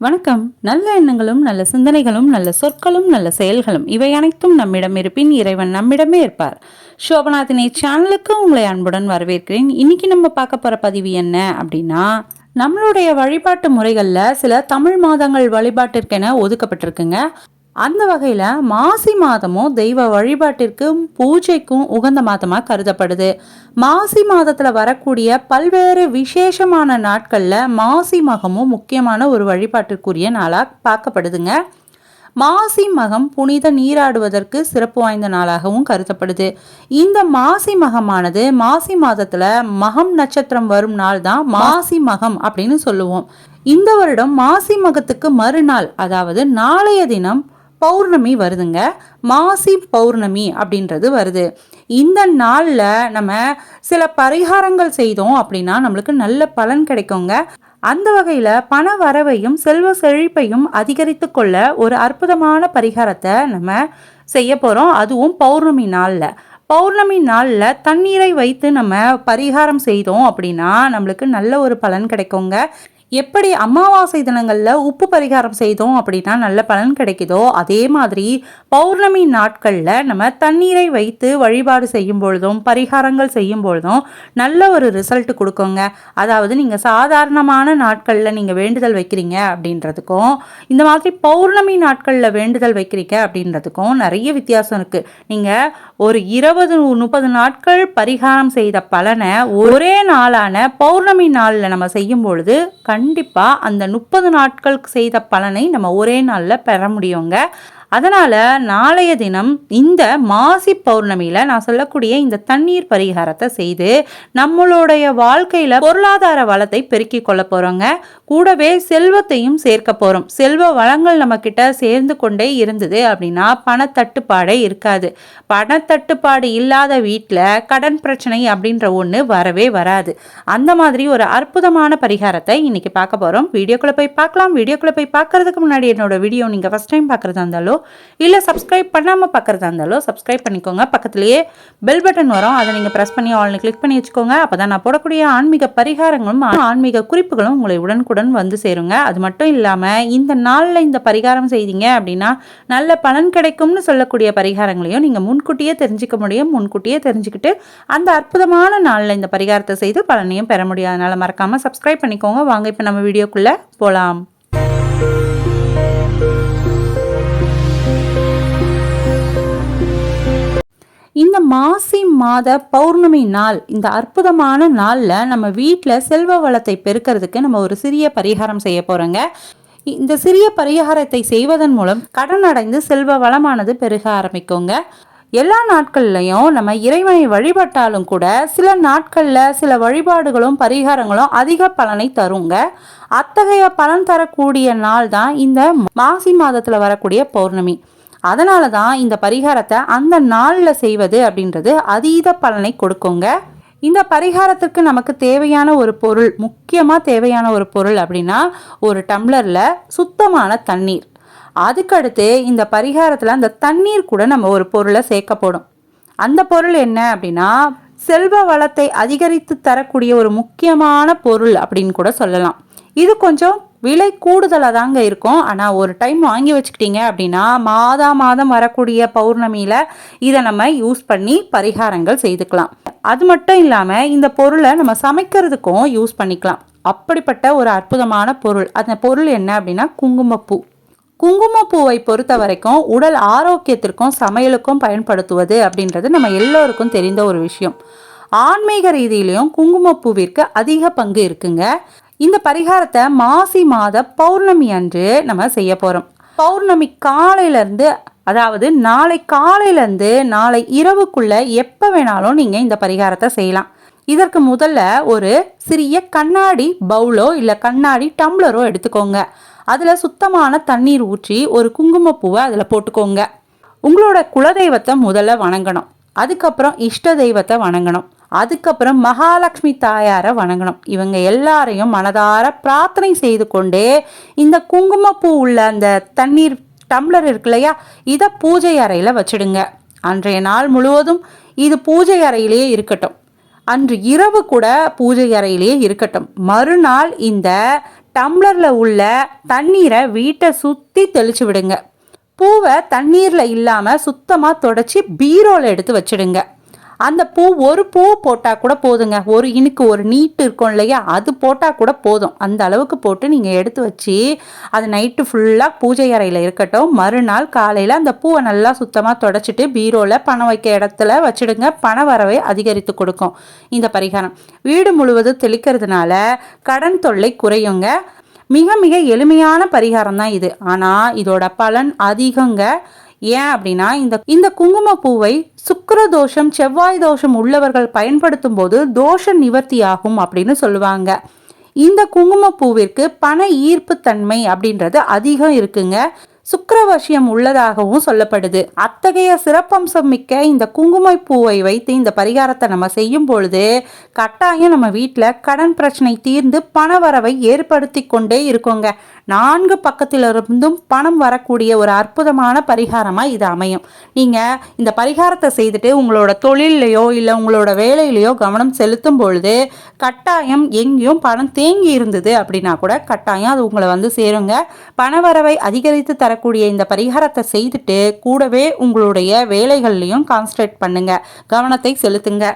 வணக்கம். நல்ல எண்ணங்களும் நல்ல சிந்தனைகளும் நல்ல சொற்களும் நல்ல செயல்களும் இவை அனைத்தும் நம்மிடம் இருப்பின் இறைவன் நம்மிடமே இருப்பார். சோபநாதினை சேனலுக்கு உங்களை அன்புடன் வரவேற்கிறேன். இன்னைக்கு நம்ம பார்க்க போகிற பதிவு என்ன அப்படின்னா நம்மளுடைய வழிபாட்டு முறைகளில் சில தமிழ் மாதங்கள் வழிபாட்டிற்கென ஒதுக்கப்பட்டிருக்குங்க. அந்த வகையில் மாசி மாதமும் தெய்வ வழிபாட்டிற்கும் பூஜைக்கும் உகந்த மாதமாக கருதப்படுது. மாசி மாதத்தில் வரக்கூடிய பல்வேறு விசேஷமான நாட்களில் மாசி மகமும் முக்கியமான ஒரு வழிபாட்டிற்குரிய நாளாக பார்க்கப்படுதுங்க. மாசி மகம் புனித நீராடுவதற்கு சிறப்பு வாய்ந்த நாளாகவும் கருதப்படுது. இந்த மாசி மகமானது மாசி மாதத்துல மகம் நட்சத்திரம் வரும் நாள் தான் மாசி மகம் அப்படின்னு சொல்லுவோம். இந்த வருடம் மாசி மகத்துக்கு மறுநாள் அதாவது நாளைய தினம் பௌர்ணமி வருதுங்க. மாசி பௌர்ணமி அப்படின்றது வருது. இந்த நாளில் நம்ம சில பரிகாரங்கள் செய்தோம் அப்படின்னா நம்மளுக்கு நல்ல பலன் கிடைக்குங்க. அந்த வகையில் பண வரவையும் செல்வ செழிப்பையும் அதிகரித்து கொள்ள ஒரு அற்புதமான பரிகாரத்தை நம்ம செய்ய போகிறோம் அதுவும் பௌர்ணமி நாளில். பௌர்ணமி நாளில் தண்ணீரை வைத்து நம்ம பரிகாரம் செய்தோம் அப்படின்னா நம்மளுக்கு நல்ல ஒரு பலன் கிடைக்குங்க. எப்படி அமாவாசை தினங்களில் உப்பு பரிகாரம் செய்தோம் அப்படின்னா நல்ல பலன் கிடைக்குதோ அதே மாதிரி பௌர்ணமி நாட்களில் நம்ம தண்ணீரை வைத்து வழிபாடு செய்யும் பொழுதும் பரிகாரங்கள் செய்யும் பொழுதும் நல்ல ஒரு ரிசல்ட் கொடுக்குங்க. அதாவது நீங்கள் சாதாரணமான நாட்களில் நீங்கள் வேண்டுதல் வைக்கிறீங்க அப்படின்றதுக்கும் இந்த மாதிரி பௌர்ணமி நாட்களில் வேண்டுதல் வைக்கிறீங்க அப்படின்றதுக்கும் நிறைய வித்தியாசம் இருக்குது நீங்கள் ஒரு இருபது முப்பது நாட்கள் பரிகாரம் செய்த பலனை ஒரே நாளான பௌர்ணமி நாளில் நம்ம செய்யும் பொழுது கண்டிப்பாக அந்த முப்பது நாட்கள் செய்த பலனை நம்ம ஒரே நாளில் பெற முடியுங்க. அதனால் நாளைய தினம் இந்த மாசி பௌர்ணமியில் நான் சொல்லக்கூடிய இந்த தண்ணீர் பரிகாரத்தை செய்து நம்மளுடைய வாழ்க்கையில் பொருளாதார வளத்தை பெருக்கிக் கொள்ள போகிறோங்க கூடவே செல்வத்தையும் சேர்க்க போகிறோம் செல்வ வளங்கள் நம்மக்கிட்ட சேர்ந்து கொண்டே இருந்தது அப்படின்னா பணத்தட்டுப்பாடே இருக்காது. பணத்தட்டுப்பாடு இல்லாத வீட்டில் கடன் பிரச்சனை அப்படின்ற ஒன்று வரவே வராது. அந்த மாதிரி ஒரு அற்புதமான பரிகாரத்தை இன்னைக்கு பார்க்க போகிறோம் வீடியோக்குள்ளே போய் பார்க்கலாம். வீடியோக்குள்ளே போய் பார்க்கறதுக்கு முன்னாடி என்னோட வீடியோ நீங்கள் ஃபஸ்ட் டைம் பார்க்குறதா இருந்தாலும் இல்லை சப்ஸ்கிரைப் பண்ணாமல் பார்க்குறதா இருந்தாலும் சப்ஸ்கிரைப் பண்ணிக்கோங்க. பக்கத்துலேயே பெல் பட்டன் வரும். அதை நீங்கள் ப்ரெஸ் பண்ணி ஆல்னு கிளிக் பண்ணி வச்சுக்கோங்க. அப்போ தான் நான் போடக்கூடிய ஆன்மீக பரிகாரங்களும் ஆன்மீக குறிப்புகளும் உங்களை உடனுக்குடன் வந்து சேருங்க. அது மட்டும் இல்லாமல் இந்த நாளில் இந்த பரிகாரம் செய்தீங்க அப்படின்னா நல்ல பலன் கிடைக்கும்னு சொல்லக்கூடிய பரிகாரங்களையும் நீங்கள் முன்கூட்டியே தெரிஞ்சுக்க முடியும். முன்கூட்டியே தெரிஞ்சுக்கிட்டு அந்த அற்புதமான நாளில் இந்த பரிகாரத்தை செய்து பலனையும் பெற முடியும். அதனால் மறக்காமல் சப்ஸ்கிரைப் பண்ணிக்கோங்க. வாங்க இப்போ நம்ம வீடியோக்குள்ளே போகலாம் இந்த மாசி மாத பௌர்ணமி நாள் இந்த அற்புதமான நாளில் நம்ம வீட்டில் செல்வ வளத்தை பெருக்கிறதுக்கு நம்ம ஒரு சிறிய பரிகாரம் செய்ய போகிறோங்க இந்த சிறிய பரிகாரத்தை செய்வதன் மூலம் கடன் அடைந்து செல்வ வளமானது பெருக ஆரம்பிக்குங்க. எல்லா நாட்கள்லையும் நம்ம இறைவனை வழிபட்டாலும் கூட சில நாட்களில் சில வழிபாடுகளும் பரிகாரங்களும் அதிக பலனை தருங்க. அத்தகைய பலன் தரக்கூடிய நாள் தான் இந்த மாசி மாதத்தில் வரக்கூடிய பௌர்ணமி. அதனால தான் இந்த பரிகாரத்தை அந்த நாளில் செய்வது அப்படின்றது அதீத பலனை கொடுக்குங்க. இந்த பரிகாரத்துக்கு நமக்கு தேவையான ஒரு பொருள் முக்கியமாக தேவையான ஒரு பொருள் அப்படின்னா ஒரு டம்ளரில் சுத்தமான தண்ணீர். அதுக்கடுத்து இந்த பரிகாரத்தில் அந்த தண்ணீர் கூட நம்ம ஒரு பொருளை சேர்க்கப்படும். அந்த பொருள் என்ன அப்படின்னா செல்வ வளத்தை அதிகரித்து தரக்கூடிய ஒரு முக்கியமான பொருள் அப்படின்னு கூட சொல்லலாம். இது கொஞ்சம் விலை கூடுதலாக தாங்க இருக்கும். ஆனால் ஒரு டைம் வாங்கி வச்சுக்கிட்டீங்க அப்படின்னா மாதா மாதம் வரக்கூடிய பௌர்ணமியில் இதை நம்ம யூஸ் பண்ணி பரிகாரங்கள் செய்துக்கலாம். அது மட்டும் இல்லாமல் இந்த பொருளை நம்ம சமைக்கிறதுக்கும் யூஸ் பண்ணிக்கலாம். அப்படிப்பட்ட ஒரு அற்புதமான பொருள். அந்த பொருள் என்ன அப்படின்னா குங்குமப்பூ. குங்குமப்பூவை பொறுத்த வரைக்கும் உடல் ஆரோக்கியத்திற்கும் சமையலுக்கும் பயன்படுத்துவது அப்படின்றது நம்ம எல்லோருக்கும் தெரிந்த ஒரு விஷயம். ஆன்மீக ரீதியிலையும் குங்குமப்பூவிற்கு அதிக பங்கு இருக்குங்க. இந்த பரிகாரத்தை மாசி மாத பௌர்ணமி அன்று நம்ம செய்ய போகிறோம் பௌர்ணமி காலையிலேருந்து அதாவது நாளை காலையிலேருந்து நாளை இரவுக்குள்ள எப்போ வேணாலும் நீங்கள் இந்த பரிகாரத்தை செய்யலாம். இதற்கு முதல்ல ஒரு சிறிய கண்ணாடி பவுலோ இல்லை கண்ணாடி டம்ளரோ எடுத்துக்கோங்க. அதில் சுத்தமான தண்ணீர் ஊற்றி ஒரு குங்குமப்பூவை அதில் போட்டுக்கோங்க. உங்களோட குலதெய்வத்தை முதல்ல வணங்கணும். அதுக்கப்புறம் இஷ்ட தெய்வத்தை வணங்கணும். அதுக்கப்புறம் மகாலட்சுமி தாயாரை வணங்கணும். இவங்க எல்லாரையும் மனதார பிரார்த்தனை செய்து கொண்டே இந்த குங்குமப்பூ உள்ள அந்த தண்ணீர் டம்ளர் இருக்கு இல்லையா? இதை பூஜை அறையில் வச்சிடுங்க. அன்றைய நாள் முழுவதும் இது பூஜை அறையிலேயே இருக்கட்டும். அன்று இரவு கூட பூஜை அறையிலேயே இருக்கட்டும். மறுநாள் இந்த டம்ளரில் உள்ள தண்ணீரை வீட்டை சுற்றி தெளிச்சு விடுங்க. பூவை தண்ணீரில் இல்லாமல் சுத்தமாக தொடச்சி பீரோவில் எடுத்து வச்சிடுங்க. அந்த பூ ஒரு பூ போட்டால் கூட போதுங்க. ஒரு இனுக்கு ஒரு நீட்டு இருக்கும் இல்லையா? அது போட்டால் கூட போதும். அந்த அளவுக்கு போட்டு நீங்கள் எடுத்து வச்சு அது நைட்டு ஃபுல்லாக பூஜை அறையில் இருக்கட்டும். மறுநாள் காலையில் அந்த பூவை நல்லா சுத்தமாக தொடச்சிட்டு பீரோவில் பணம் வைக்க இடத்துல வச்சுடுங்க. பண வரவை அதிகரித்து கொடுக்கும் இந்த பரிகாரம். வீடு முழுவதும் தெளிக்கிறதுனால கடன் தொல்லை குறையுங்க. மிக மிக எளிமையான பரிகாரம் தான் இது. ஆனால் இதோட பலன் அதிகங்க. ஏன் அப்படின்னா இந்த இந்த குங்கும பூவை சுக்கர தோஷம் செவ்வாய் தோஷம் உள்ளவர்கள் பயன்படுத்தும் போது தோஷ நிவர்த்தி ஆகும் அப்படின்னு சொல்லுவாங்க. இந்த குங்கும பூவிற்கு பண ஈர்ப்பு தன்மை அப்படின்றது அதிகம் இருக்குங்க. சுக்கரவசியம் உள்ளதாகவும் சொல்லப்படுது. அத்தகைய சிறப்பம்சம் மிக்க இந்த குங்குமை பூவை வைத்து இந்த பரிகாரத்தை நம்ம செய்யும் பொழுது கட்டாயம் நம்ம வீட்டில் கடன் பிரச்சனை தீர்ந்து பண வரவை ஏற்படுத்தி கொண்டே இருக்கோங்க. நான்கு பக்கத்திலிருந்தும் பணம் வரக்கூடிய ஒரு அற்புதமான பரிகாரமாக இது அமையும். நீங்கள் இந்த பரிகாரத்தை செய்துட்டு உங்களோட தொழிலையோ இல்லை உங்களோட வேலையிலையோ கவனம் செலுத்தும் பொழுது கட்டாயம் எங்கேயும் பணம் தேங்கி இருந்தது அப்படின்னா கூட கட்டாயம் அது உங்களை வந்து சேருங்க. பணவரவை அதிகரித்து தரக்கூடிய இந்த பரிகாரத்தை செய்துட்டு கூடவே உங்களுடைய வேலைகள்லையும் கான்சன்ட்ரேட் பண்ணுங்கள் கவனத்தை செலுத்துங்க.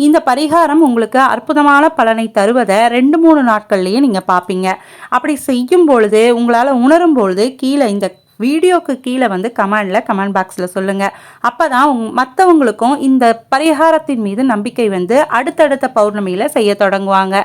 இந்த பரிகாரம் உங்களுக்கு அற்புதமான பலனை தருவதை ரெண்டு மூணு நாட்கள்லேயே நீங்கள் பார்ப்பீங்க அப்படி செய்யும் பொழுது உங்களால் உணரும் பொழுது கீழே இந்த வீடியோக்கு கீழே வந்து கமெண்டில் கமெண்ட் பாக்ஸில் சொல்லுங்கள் அப்போ தான் உங் மற்றவங்களுக்கும் இந்த பரிகாரத்தின் மீது நம்பிக்கை வந்து அடுத்தடுத்த பௌர்ணமியில் செய்ய தொடங்குவாங்க.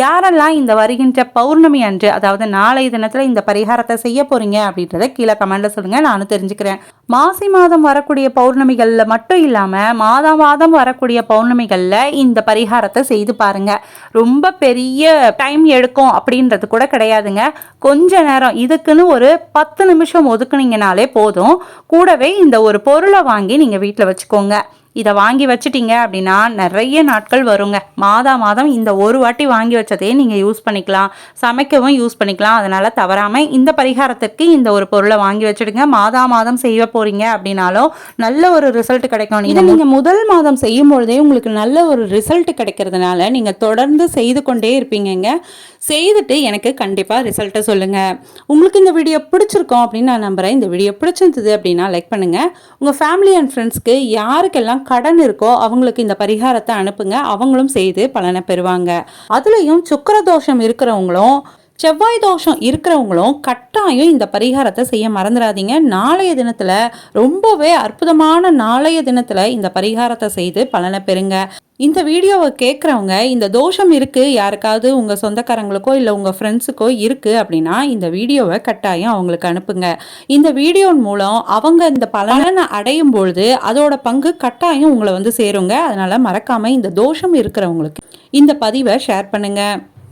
யாரெல்லாம் இந்த வருகின்ற பௌர்ணமி அன்று அதாவது நாளை தினத்தில் இந்த பரிகாரத்தை செய்ய போகிறீங்க அப்படின்றத கீழே கமெண்டில் சொல்லுங்கள் நானும் தெரிஞ்சுக்கிறேன். மாசி மாதம் வரக்கூடிய பௌர்ணமிகளில் மட்டும் இல்லாமல் மாதம் மாதம் வரக்கூடிய பௌர்ணமிகளில் இந்த பரிகாரத்தை செய்து பாருங்கள் ரொம்ப பெரிய டைம் எடுக்கும் அப்படின்றது கூட கிடையாதுங்க. கொஞ்ச நேரம் இதுக்குன்னு ஒரு பத்து நிமிஷம் ஒதுக்குனீங்கனாலே போதும். கூடவே இந்த ஒரு பொருளை வாங்கி நீங்கள் வீட்டில் வச்சுக்கோங்க. இதை வாங்கி வச்சிட்டீங்க அப்படின்னா நிறைய நாட்கள் வருங்க. மாதா மாதம் இந்த ஒரு வாட்டி வாங்கி வச்சதே நீங்கள் யூஸ் பண்ணிக்கலாம். சமைக்கவும் யூஸ் பண்ணிக்கலாம். அதனால் தவறாமல் இந்த பரிகாரத்திற்கு இந்த ஒரு பொருளை வாங்கி வச்சுடுங்க. மாதா மாதம் செய்ய போகிறீங்க அப்படின்னாலும் நல்ல ஒரு ரிசல்ட் கிடைக்கும். இதை நீங்கள் முதல் மாதம் செய்யும் பொழுதே உங்களுக்கு நல்ல ஒரு ரிசல்ட் கிடைக்கிறதுனால நீங்கள் தொடர்ந்து செய்து கொண்டே இருப்பீங்கங்க. செய்துட்டு எனக்கு கண்டிப்பாக ரிசல்ட்டை சொல்லுங்கள் உங்களுக்கு இந்த வீடியோ பிடிச்சிருக்கோம் அப்படின்னு நான் நம்புகிறேன் இந்த வீடியோ பிடிச்சிருந்தது அப்படின்னா லைக் பண்ணுங்கள் உங்கள் ஃபேமிலி அண்ட் ஃப்ரெண்ட்ஸ்க்கு யாருக்கெல்லாம் கடன் இருக்கோ அவங்களுக்கு இந்த பரிகாரத்தை அனுப்புங்க. அவங்களும் செய்து பலனை பெறுவாங்க. அதுலேயும் சுக்கர தோஷம் இருக்கிறவங்களும் செவ்வாய் தோஷம் இருக்கிறவங்களும் கட்டாயம் இந்த பரிகாரத்தை செய்ய மறந்துடாதீங்க. நாளைய தினத்தில் ரொம்பவே அற்புதமான நாளைய தினத்தில் இந்த பரிகாரத்தை செய்து பலனை பெறுங்க. இந்த வீடியோவை கேட்குறவங்க இந்த தோஷம் இருக்குது யாருக்காவது உங்கள் சொந்தக்காரங்களுக்கோ இல்லை உங்கள் ஃப்ரெண்ட்ஸுக்கோ இருக்குது அப்படின்னா இந்த வீடியோவை கட்டாயம் அவங்களுக்கு அனுப்புங்க. இந்த வீடியோ மூலம் அவங்க இந்த பலனை அடையும் பொழுது அதோட பங்கு கட்டாயம் உங்களை வந்து சேருங்க. அதனால் மறக்காமல் இந்த தோஷம் இருக்கிறவங்களுக்கு இந்த பதிவை ஷேர் பண்ணுங்கள்